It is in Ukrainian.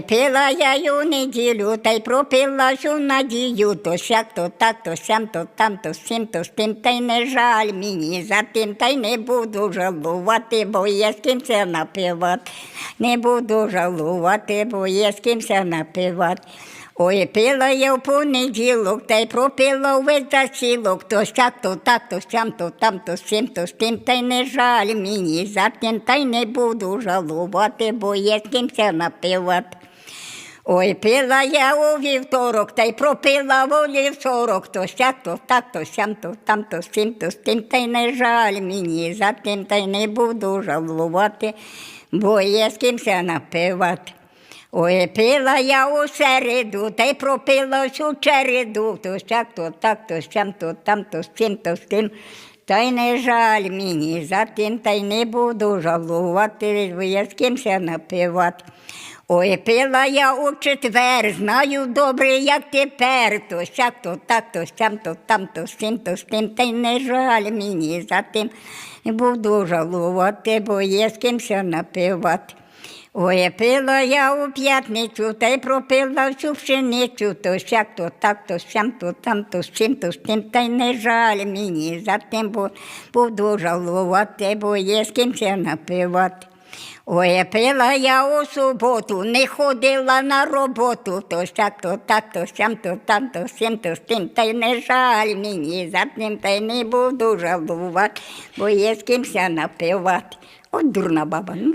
Пила я у неділю, та й пропила ж надію, то сяк, то так, то сям, то там, то сім, то з тим, та й не жаль мені за тим, та й не буду жалувати, бо є з ким це напивати. Не буду жалувати, бо є з ким це напивати. Ой, пила я в понеділок, та й пропила увесь засілок, то сяк, то так, то сям, то там, то сім, то з тим, та й не жаль мені за тим, та й не буду жалувати, бо є з ким це напивати. Ой, пила я у вівторок, та й пропила волі в сорок, то сяк, то так, то сям, то там, то сім, то з тим, та й не жаль мені за тим, та й не буду жалувати, бо є з кимся напивати. Ой, пила я у середу, та й пропила всю череду, то сяк, то так, то сям, то там, то з цим, то з тим. Та й не жаль мені за тим, та й не буду жалувати, бо є з кимся напивати. Ой, пила я у четвер, знаю добре, як тепер, то сяк, то так, то сям, то там, то з цим, то з тим, та й не жаль мені за тим, буду жалувати, бо є з кимся напивати. Ой, пила я у п'ятницю, та й пропила всю пшеницю, то сяк, то так, то сям, то там, то з цим, то з тим, та й не жаль мені за тим, бо буду жалувати, бо є з кимся напивати. Ой, пила я у суботу, не ходила на роботу, то ща, то так, то сям, то там, то сім, то тим, та й не жаль мені за тим, та й не буду жалувати, бо є з кимся напивати. От дурна баба. Ну.